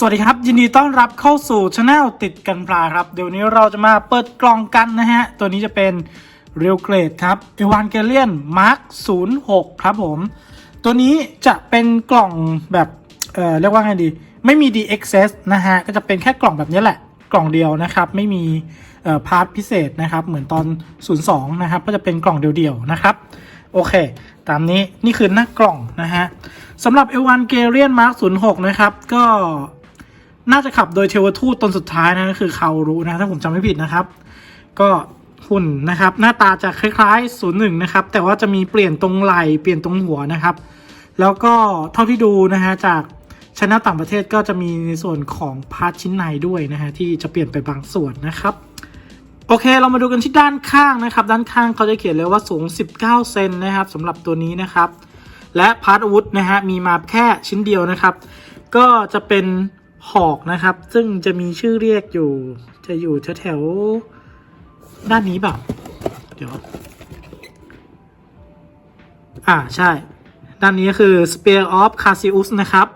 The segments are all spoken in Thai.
สวัสดีครับ ยินดีต้อนรับเข้าสู่ช anel ติดกันปลาครับ เดี๋ยวนี้เราจะมาเปิดกล่องกันนะฮะ ตัวนี้จะเป็นเรียวเกรดครับเอวานเกเลียนมาร์ค06ครับผม ตัวนี้จะเป็นกล่องแบบ เอ่อ เรียกว่าไงดี ไม่มี DXS นะฮะ ก็จะเป็นแค่กล่องแบบนี้แหละ กล่องเดียวนะครับ ไม่มี เอ่อ พาร์ทพิเศษนะครับ เหมือนตอน 02 นะครับ ก็จะเป็นกล่องเดียวๆนะครับโอเค ตามนี้นี่คือหน้ากล่องนะฮะสำหรับ L1 g a r i a n Mark 06 นะครับ ก็ น่าจะขับโดยเทวทูตตนสุดท้ายนะก็คือคารุนะ ถ้าผมจำไม่ผิดนะครับ ก็หุ่นนะครับ หน้าตาจะคล้ายๆ 01 นะครับ แต่ว่าจะมีเปลี่ยนตรงไหล่เปลี่ยนตรงหัวนะครับ แล้วก็เท่าที่ดูนะฮะจากชนะต่างประเทศก็จะมีในส่วนของพาร์ทชิ้นในด้วยนะฮะที่จะเปลี่ยนไปบางส่วนนะครับโอเค เรามาดูกันที่ด้านข้างนะครับ ด้านข้างเขาจะเขียนเลยว่าสูง 19 เซนนะครับสำหรับตัวนี้นะครับ และพาร์ทอาวุธนะฮะมีมาแค่ชิ้นเดียวนะครับ ก็จะเป็น หอกนะครับ ซึ่งจะมีชื่อเรียกอยู่ จะอยู่แถวๆด้านนี้แบบเดี๋ยว อ่าใช่ ด้านนี้คือ Spear of Cassius นะครับ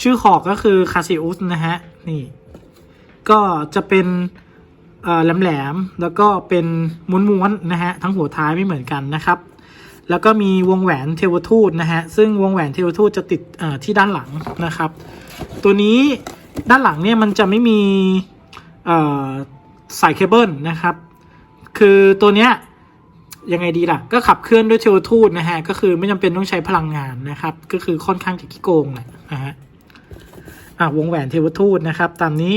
ชื่อหอกก็คือ Cassius นะฮะ นี่ ก็จะเป็นเอ่อแหลมแล้วก็เป็นม้วนๆนะฮะ ทั้งหัวท้ายไม่เหมือนกันนะครับ แล้วก็มีวงแหวนเทวทูตนะฮะ ซึ่งวงแหวนเทวทูตจะติดที่ด้านหลังนะครับ ตัวนี้ ด้านหลังเนี่ยมันจะไม่มีสายเคเบิลนะครับ คือตัวเนี้ยยังไงดีล่ะ ก็ขับเคลื่อนด้วยเทวทูตนะฮะ ก็คือไม่จำเป็นต้องใช้พลังงานนะครับ ก็คือค่อนข้างจะขี้โกงแหละนะฮะอะวงแหวนเทวทูตนะครับ ตามนี้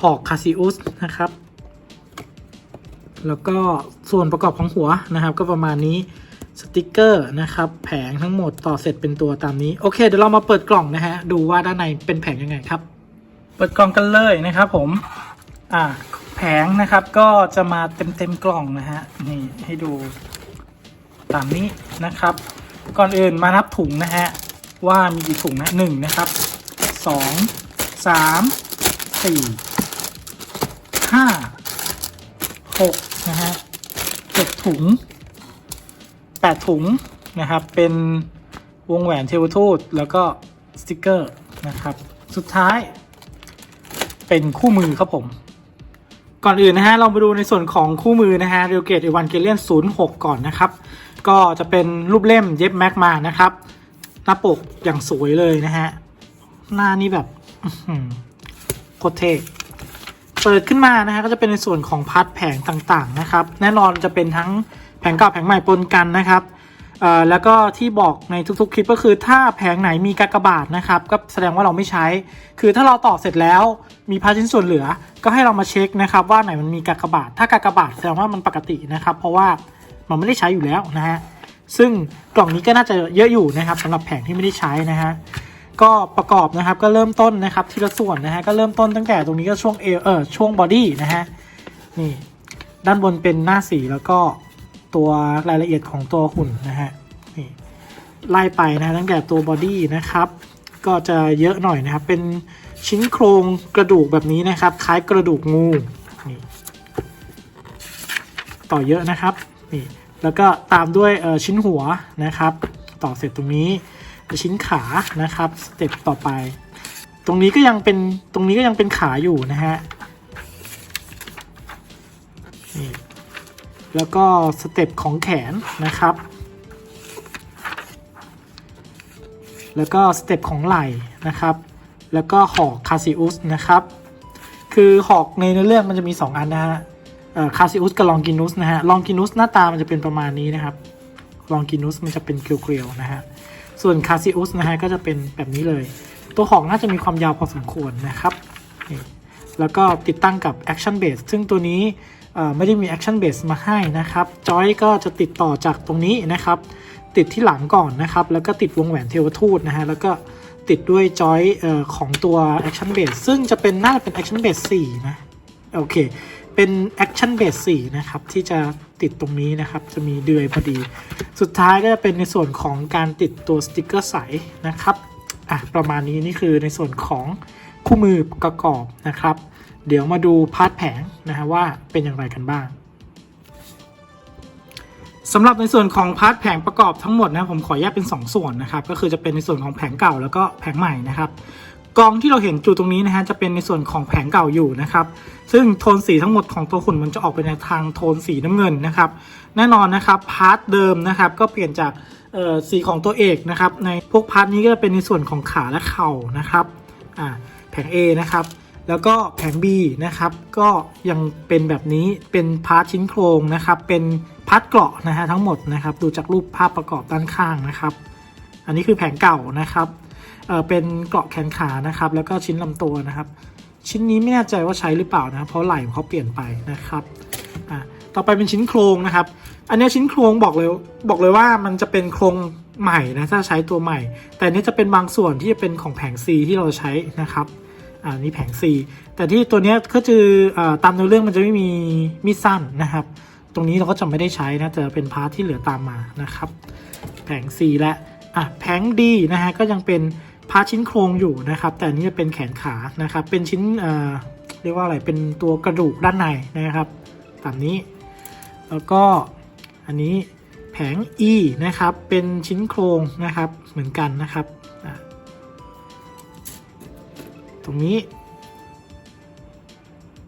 หอกคาซิอุสนะครับ แล้วก็ส่วนประกอบของหัวนะครับ ก็ประมาณนี้ สติกเกอร์นะครับแผงทั้งหมดต่อเสร็จเป็นตัวตามนี้ โอเคเดี๋ยวเรามาเปิดกล่องนะฮะ ดูว่าด้านในเป็นแผงยังไงครับ เปิดกล่องกันเลยนะครับผมอ่าแผงนะครับก็จะมาเต็มเต็มกล่องนะฮะนี่ให้ดูตามนี้นะครับ ก่อนอื่นมานับถุงนะฮะว่ามีกี่ถุงนะหนึ่งนะครับสองสามสี่ห้าหกนะฮะเจ็ดถุง แปดถุงนะครับ เป็นวงแหวนเทวทูตแล้วก็สติกเกอร์นะครับ สุดท้าย เป็นคู่มือครับผม ก่อนอื่นนะฮะเรามาดูในส่วนของคู่มือนะฮะเรียวเกตอีวานเกเลียน06 ก่อนนะครับ ก็จะเป็นรูปเล่มเย็บแม็กมานะครับ หน้าปกอย่างสวยเลยนะฮะ หน้านี่แบบโคตรเท่เปิดขึ้นมานะฮะก็จะเป็นในส่วนของพาร์ทแผงต่างๆนะครับ แน่นอนจะเป็นทั้ง แผงเก่าแผงใหม่ปนกันนะครับเอ่อแล้วก็ที่บอกในทุกๆคลิปก็คือถ้าแผงไหนมีกากบาทนะครับก็แสดงว่าเราไม่ใช้ คือถ้าเราต่อเสร็จแล้วมีพาร์ทชิ้นส่วนเหลือ ก็ให้เรามาเช็คนะครับว่าไหนมันมีกากบาท ถ้ากากบาทแสดงว่ามันปกตินะครับ เพราะว่ามันไม่ได้ใช้อยู่แล้วนะฮะซึ่งกล่องนี้ก็น่าจะเยอะอยู่นะครับสำหรับแผงที่ไม่ได้ใช้นะฮะก็ประกอบนะครับก็เริ่มต้นนะครับทีละส่วนนะฮะก็เริ่มต้นตั้งแต่ตรงนี้ก็ช่วงเอเออช่วงบอดี้นะฮะนี่ด้านบนเป็นหน้าสีแล้วก็ ตัวรายละเอียดของตัวหุ่นนะฮะนี่ไล่ไปนะตั้งแต่ตัวบอดี้นะครับ ก็จะเยอะหน่อยนะครับ เป็นชิ้นโครงกระดูกแบบนี้นะครับ คล้ายกระดูกงูนี่ต่อเยอะนะครับนี่แล้วก็ตามด้วยชิ้นหัวนะครับ ต่อเสร็จตรงนี้ชิ้นขานะครับสเต็ปต่อไป ตรงนี้ก็ยังเป็นตรงนี้ก็ยังเป็นขาอยู่นะฮะนี่ แล้วก็สเต็ปของแขนนะครับ แล้วก็สเต็ปของไหล่นะครับ แล้วก็หอกคาซิอุสนะครับ คือหอกในเรื่องมันจะมี 2 อันนะฮะคาซิอุสกับลองกินุสนะฮะ ลองกินุสหน้าตามันจะเป็นประมาณนี้นะครับ ลองกินุสมันจะเป็นเกลียวๆนะฮะ ส่วนคาซิอุสนะฮะก็จะเป็นแบบนี้เลย ตัวของน่าจะมีความยาวพอสมควรนะครับนี่ แล้วก็ติดตั้งกับ Action Base ซึ่งตัวนี้ไม่ได้มี Action Base มาให้นะครับจอยก็จะติดต่อจากตรงนี้นะครับ ติดที่หลังก่อนนะครับ แล้วก็ติดวงแหวนเทวทูตนะฮะแล้วก็ติดด้วยจอยออของตัว Action Base ซึ่งจะเป็นน่าจะเป็น Action Base 4 นะ โอเค เป็น Action Base 4 นะครับ ที่จะติดตรงนี้นะครับ จะมีเดือยพอดี สุดท้ายก็จะเป็นในส่วนของการติดตัวสติกเกอร์ใสนะครับ อะ ประมาณนี้นี่คือในส่วนของ คู่มือประกอบนะครับ เดี๋ยวมาดูพาร์ทแผงนะฮะว่าเป็นอย่างไรกันบ้างสำหรับในส่วนของพาร์ทแผงประกอบทั้งหมดนะผมขอแยกเป็น 2 ส่วนนะครับ ก็คือจะเป็นในส่วนของแผงเก่าแล้วก็แผงใหม่นะครับกองที่เราเห็นจุดตรงนี้นะฮะจะเป็นในส่วนของแผงเก่าอยู่นะครับ ซึ่งโทนสีทั้งหมดของตัวหุ่นมันจะออกไปในทางโทนสีน้ำเงินนะครับ แน่นอนนะครับพาร์ทเดิมนะครับก็เปลี่ยนจากสีของตัวเอกนะครับ ในพวกพาร์ทนี้ก็จะเป็นในส่วนของขาและเข่านะครับอ่า ง A นะครับ แล้วก็แผง B นะครับ ก็ยังเป็นแบบนี้เป็นพาร์ทชิ้นโครงนะครับ เป็นพาร์ทเกราะนะฮะทั้งหมดนะครับ ดูจากรูปภาพประกอบด้านข้างนะครับ อันนี้คือแผงเก่านะครับเออเป็นเกราะแขนขานะครับ แล้วก็ชิ้นลำตัวนะครับ ชิ้นนี้ไม่แน่ใจว่าใช้หรือเปล่านะเพราะไหล่ของเขาเปลี่ยนไปนะครับอ่าต่อไปเป็นชิ้นโครงนะครับ อันนี้ชิ้นโครงบอกเลยบอกเลยว่ามันจะเป็นโครงใหม่นะถ้าใช้ตัวใหม่ แต่อันนี้จะเป็นบางส่วนที่จะเป็นของแผง C ที่เราใช้นะครับ อ่านี่แผง C แต่ที่ตัวนี้ก็คืออตามเนื้อเรื่องมันจะไม่มีมีดสั้นนะครับ ตรงนี้เราก็จะไม่ได้ใช้นะแต่เป็นพาร์ทที่เหลือตามมานะครับ แผง C และอะแผง D นะฮะก็ยังเป็นพาร์ทชิ้นโครงอยู่นะครับ แต่นี้จะเป็นแขนขานะครับ เป็นชิ้นเอ่อเรียกว่าอะไรเป็นตัวกระดูกด้านในนะครับตามนี้ แล้วก็อันนี้แผง E นะครับ เป็นชิ้นโครงนะครับ เหมือนกันนะครับ รงนี้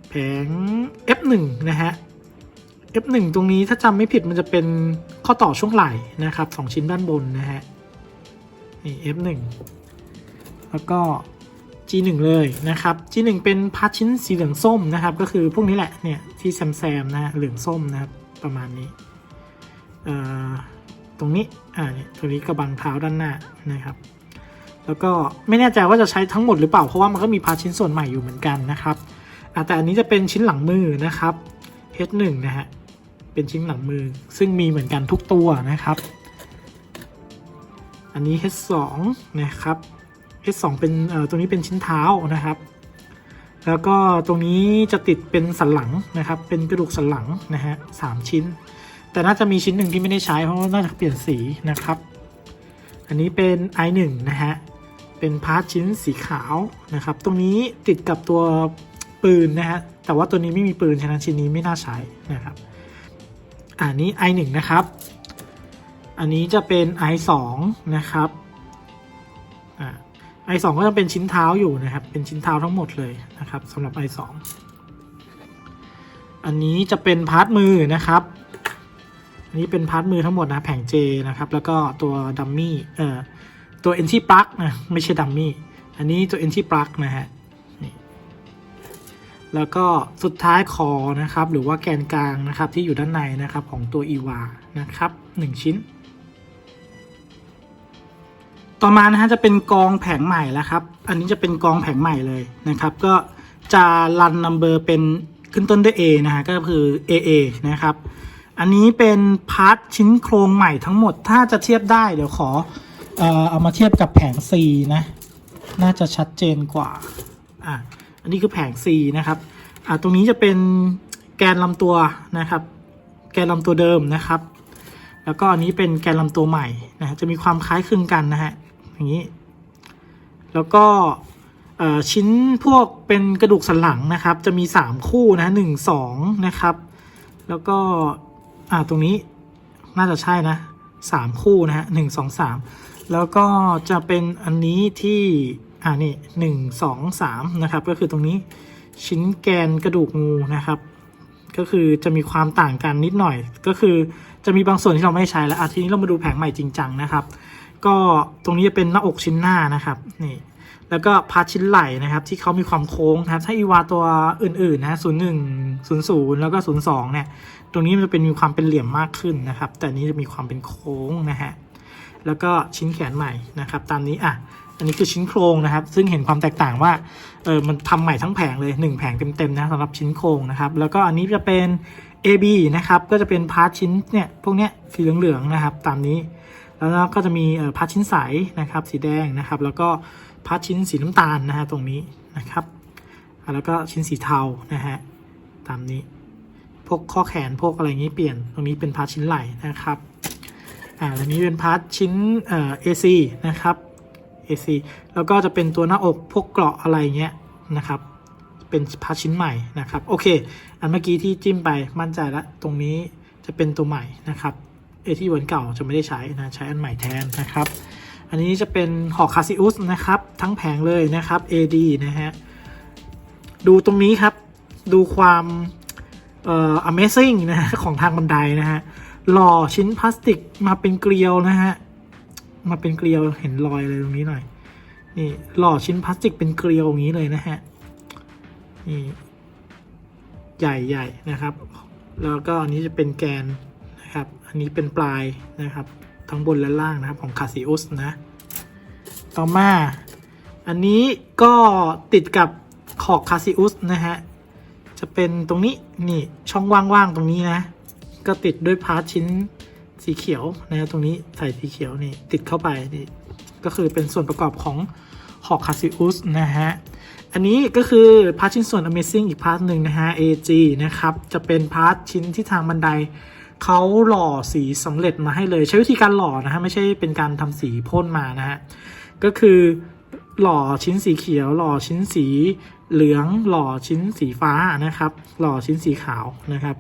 แผง F1 นะฮะ F1 ตรงนี้ถ้าจำไม่ผิดมันจะเป็นข้อต่อช่วงไหล่นะครับสองชิ้นด้านบนนะฮะ นี่ F1 แล้วก็ G1 เลยนะครับ G1 เป็นพาร์ทชิ้นสีเหลืองส้มนะครับ ก็คือพวกนี้แหละเนี่ยที่แซมแซมนะเหลืองส้มนะครับประมาณนี้ตรงนี้ อ่าเนี่ยตรงนี้กระบังเท้าด้านหน้านะครับ แล้วก็ไม่แน่ใจว่าจะใช้ทั้งหมดหรือเปล่า เพราะว่ามันก็มีพาร์ทชิ้นส่วนใหม่อยู่เหมือนกันนะครับแต่อันนี้จะเป็นชิ้นหลังมือนะครับ H1 นะฮะ เป็นชิ้นหลังมือ ซึ่งมีเหมือนกันทุกตัวนะครับ อันนี้ H2 นะครับ H2 เป็นตรงนี้เป็นชิ้นเท้านะครับ แล้วก็ตรงนี้จะติดเป็นสันหลังนะครับ เป็นกระดูกสันหลังนะฮะสามชิ้น แต่น่าจะมีชิ้นหนึ่งที่ไม่ได้ใช้เพราะว่าน่าจะเปลี่ยนสีนะครับ อันนี้เป็น i1 นะฮะ เป็นพาร์ทชิ้นสีขาวนะครับ ตรงนี้ติดกับตัวปืนนะฮะ แต่ว่าตัวนี้ไม่มีปืนฉะนั้นชิ้นนี้ไม่น่าใช้นะครับ อันนี้ i1 นะครับ อันนี้จะเป็น i2 นะครับไอ่า i2 ก็จะเป็นชิ้นเท้าอยู่นะครับ เป็นชิ้นเท้าทั้งหมดเลยนะครับสำหรับ i2 อันนี้จะเป็นพาร์ทมือนะครับอันนี้เป็นพาร์ทมือทั้งหมดนะแผง J นะครับ แล้วก็ตัวดัมมี่เอ่อ ตัว NT plug นะไม่ใช่ดัมมี่อันนี้ตัว NT plug นะฮะแล้วก็สุดท้ายคอนะครับ หรือว่าแกนกลางนะครับที่อยู่ด้านในนะครับของตัว EVA นะครับ 1 ชิ้น ต่อมานะฮะจะเป็นกองแผงใหม่แล้วครับ อันนี้จะเป็นกองแผงใหม่เลยนะครับ ก็จะรันนัมเบอร์เป็นขึ้นต้นด้วย A นะฮะก็คือ AA นะครับ อันนี้เป็นพาร์ทชิ้นโครงใหม่ทั้งหมด ถ้าจะเทียบได้เดี๋ยวขอ เอ่อเอามาเทียบกับแผง C นะ น่าจะชัดเจนกว่า อะ อันนี้คือแผง C นะครับ อะตรงนี้จะเป็นแกนลำตัวนะครับ แกนลำตัวเดิมนะครับ แล้วก็อันนี้เป็นแกนลำตัวใหม่นะ จะมีความคล้ายคลึงกันนะฮะ อย่างนี้ แล้วก็ชิ้นพวกเป็นกระดูกสันหลังนะครับ จะมี 3 คู่นะหนึ่งสองนะครับ แล้วก็ อ่าตรงนี้น่าจะใช่นะสามคู่นะฮะหนึ่งสองสาม แล้วก็จะเป็นอันนี้ที่อ่านี่หนึ่งสองสามนะครับ ก็คือตรงนี้ชิ้นแกนกระดูกงูนะครับ ก็คือจะมีความต่างกันนิดหน่อย ก็คือจะมีบางส่วนที่เราไม่ใช้แล้วอะทีนี้เรามาดูแผงใหม่จริงจังนะครับ ก็ตรงนี้จะเป็นหน้าอกชิ้นหน้านะครับนี่แล้วก็พาร์ทชิ้นไหล่นะครับ ที่เขามีความโค้งนะครับ ถ้าอีวาตัวอื่นๆนะศูนย์หนึ่งศูนย์ศูนย์แล้วก็ศูนย์สองเนี่ย ตรงนี้มันจะเป็นมีความเป็นเหลี่ยมมากขึ้นนะครับ แต่นนี้จะมีความเป็นโค้งนะฮะ แล้วก็ชิ้นแขนใหม่นะครับตามนี้อะอันนี้คือชิ้นโครงนะครับ ซึ่งเห็นความแตกต่างว่าเออมันทำใหม่ทั้งแผงเลย 1 แผงเต็มๆนะสำหรับชิ้นโครงนะครับ แล้วก็อันนี้จะเป็น AB นะครับก็จะเป็นพาร์ทชิ้นเนี่ยพวกเนี้ยสีเหลืองๆนะครับ ตามนี้ แล้วก็จะมีพาร์ทชิ้นใสนะครับสีแดงนะครับ แล้วก็พาร์ทชิ้นสีน้ำตาลนะฮะตรงนี้นะครับแล้วก็ชิ้นสีเทานะฮะตามนี้พวกข้อแขนพวกอะไรงนี้เปลี่ยนตรงนี้เป็นพาร์ทชิ้นไหล่นะครับ อ่าอันนี้เป็นพาร์ทชิ้นเอ่อ AC นะครับ AC แล้วก็จะเป็นตัวหน้าอกพวกเกราะอะไรเงี้ยนะครับเป็นพาร์ทชิ้นใหม่นะครับโอเค อันเมื่อกี้ที่จิ้มไปมั่นใจแล้วตรงนี้จะเป็นตัวใหม่นะครับเอที่วันเก่าจะไม่ได้ใช้นะใช้อันใหม่แทนนะครับ อันนี้จะเป็นหอกคาซิอุสนะครับทั้งแผงเลยนะครับ AD นะฮะดูตรงนี้ครับดูความเอ่อ amazing นะฮะของทางบันไดนะฮะ หล่อชิ้นพลาสติกมาเป็นเกลียวนะฮะ มาเป็นเกลียวเห็นรอยอะไรตรงนี้หน่อย นี่หล่อชิ้นพลาสติกเป็นเกลียวอย่างนี้เลยนะฮะ นี่ใหญ่ๆนะครับ แล้วก็อันนี้จะเป็นแกนนะครับ อันนี้เป็นปลายนะครับ ทั้งบนและล่างนะครับของคาซิอุสนะ ต่อมา อันนี้ก็ติดกับขอบคาซิอุสนะฮะ จะเป็นตรงนี้ นี่ช่องว่างๆตรงนี้นะ ก็ติดด้วยพาร์ทชิ้นสีเขียวนะตรงนี้ใส่สีเขียวนี่ติดเข้าไปนี่ก็คือเป็นส่วนประกอบของหอกคาซิอุสนะฮะ อันนี้ก็คือพาร์ทชิ้นส่วน Amazing อีกพาร์ทหนึ่งนะฮะ AG นะครับ จะเป็นพาร์ทชิ้นที่ทางบันไดเขาหล่อสีสำเร็จมาให้เลย ใช้วิธีการหล่อนะฮะ ไม่ใช่เป็นการทำสีพ่นมานะฮะ ก็คือหล่อชิ้นสีเขียว หล่อชิ้นสีเหลือง หล่อชิ้นสีฟ้านะครับ หล่อชิ้นสีขาวนะครับ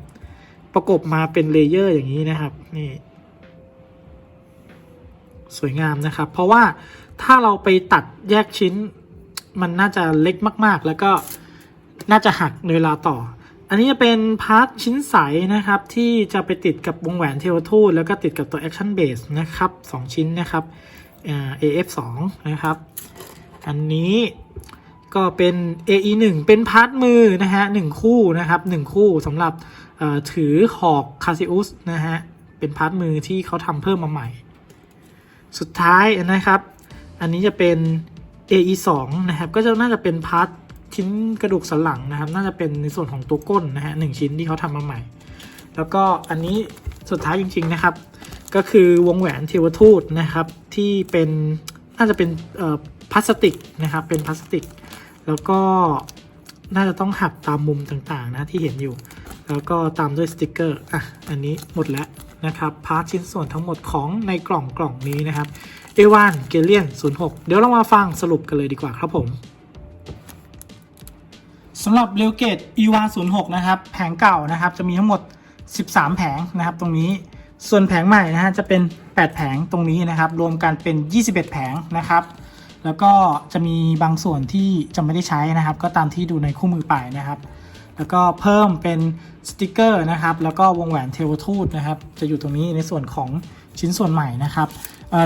ประกบมาเป็นเลเยอร์อย่างนี้นะครับนี่สวยงามนะครับ เพราะว่าถ้าเราไปตัดแยกชิ้น มันน่าจะเล็กมาก ๆ แล้วก็น่าจะหักในเวลาต่อ อันนี้จะเป็นพาร์ทชิ้นใสนะครับ ที่จะไปติดกับวงแหวนเทวทูตแล้วก็ติดกับตัว Action Base นะครับ 2 ชิ้นนะครับอ่า AF2 นะครับ อันนี้ ก็เป็น AE1 เป็นพาร์ทมือนะฮะหนึ่งคู่นะครับหนึ่งคู่สำหรับถือหอกคาซิอุสนะฮะเป็นพาร์ทมือที่เขาทำเพิ่มมาใหม่ สุดท้ายนะครับ อันนี้จะเป็น AE 2 นะครับ ก็จะน่าจะเป็นพาร์ทชิ้นกระดูกสันหลังนะครับ น่าจะเป็นในส่วนของตัวก้นนะฮะหนึ่งชิ้นที่เขาทำมาใหม่ แล้วก็อันนี้สุดท้ายจริง ๆนะครับ ก็คือวงแหวนเทวทูตนะครับที่เป็นน่าจะเป็นพลาสติกนะครับเป็นพลาสติก แล้วก็น่าจะต้องหักตามมุมต่างๆนะที่เห็นอยู่ แล้วก็ตามด้วยสติกเกอร์อะอันนี้หมดแล้วนะครับพาร์ทชิ้นส่วนทั้งหมดของในกล่องกล่องนี้นะครับเอวานเกเลียน06 เดี๋ยวเรามาฟังสรุปกันเลยดีกว่าครับผมสำหรับเรลเกตอีวา06 นะครับ แผงเก่านะครับ จะมีทั้งหมด 13 แผงนะครับ ตรงนี้ ส่วนแผงใหม่นะฮะจะเป็น 8 แผงตรงนี้นะครับ รวมกันเป็น 21 แผงนะครับ แล้วก็จะมีบางส่วนที่จะไม่ได้ใช้นะครับ ก็ตามที่ดูในคู่มือไปนะครับ แล้วก็เพิ่มเป็นสติกเกอร์นะครับ แล้วก็วงแหวนเทวทูตนะครับ จะอยู่ตรงนี้ในส่วนของชิ้นส่วนใหม่นะครับ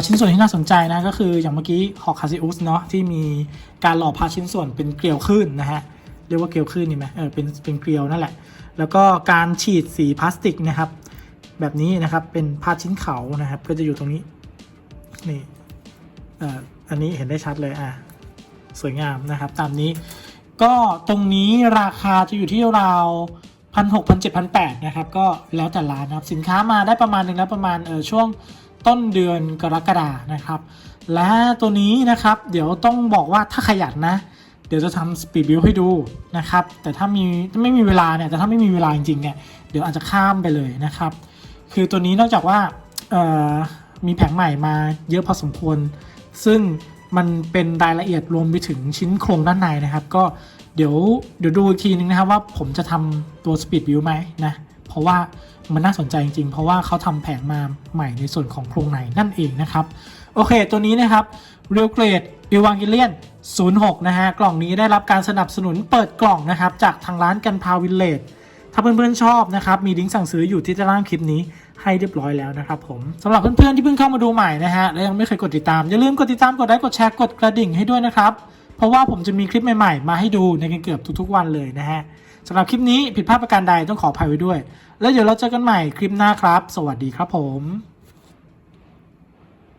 ชิ้นส่วนที่น่าสนใจนะก็คืออย่างเมื่อกี้ฮอกคาซิอุสเนาะที่มีการหล่อพาชิ้นส่วนเป็นเกลียวขึ้นนะฮะเรียกว่าเกลียวขึ้นนี่ไหมเออเป็นเป็นเกลียวนั่นแหละ แล้วก็การฉีดสีพลาสติกนะครับ แบบนี้นะครับเป็นพาชิ้นเขานะครับ ก็จะอยู่ตรงนี้นี่เอ่อ อันนี้เห็นได้ชัดเลยอะสวยงามนะครับ ตามนี้ ก็ตรงนี้ราคาจะอยู่ที่ราวพันหกพันเจ็ดพันแปดนะครับ ก็แล้วแต่ร้านนะครับ สินค้ามาได้ประมาณหนึ่งแล้วประมาณเออช่วงต้นเดือนกรกฎานะครับ และตัวนี้นะครับเดี๋ยวต้องบอกว่าถ้าขยันนะ เดี๋ยวจะทำสปีดบิลให้ดูนะครับ แต่ถ้ามีไม่มีเวลาเนี่ยแต่ถ้าไม่มีเวลาจริงๆเนี่ยเดี๋ยวอาจจะข้ามไปเลยนะครับ คือตัวนี้นอกจากว่าเออมีแผงใหม่มาเยอะพอสมควร ซึ่งมันเป็นรายละเอียดรวมไปถึงชิ้นโครงด้านในนะครับ ก็เดี๋ยวเดี๋ยวดูอีกทีนึงนะครับว่าผมจะทำตัว Speed View ไหมนะ เพราะว่ามันน่าสนใจจริงๆ เพราะว่าเขาทำแผงมาใหม่ในส่วนของโครงในนั่นเองนะครับ โอเค ตัวนี้นะครับ Real Grade e v a n g e l i o n 06 นะฮะ กล่องนี้ได้รับการสนับสนุนเปิดกล่องนะครับ จากทางร้านกันพาวิลเลจ ถ้าเพื่อนๆชอบนะครับ มีลิงก์สั่งซื้ออยู่ที่ด้านล่างคลิปนี้ให้เรียบร้อยแล้วนะครับผมสำหรับเพื่อนๆที่เพิ่งเข้ามาดูใหม่นะฮะและยังไม่เคยกดติดตาม อย่าลืมกดติดตามกดไลค์กดแชร์กดกระดิ่งให้ด้วยนะครับ เพราะว่าผมจะมีคลิปใหม่ๆ มาให้ดูในกันเกือบทุกๆวันเลยนะฮะสำหรับคลิปนี้ผิดพลาดประการใดต้องขออภัยไว้ด้วย แล้วเดี๋ยวเราเจอกันใหม่คลิปหน้าครับ สวัสดีครับผม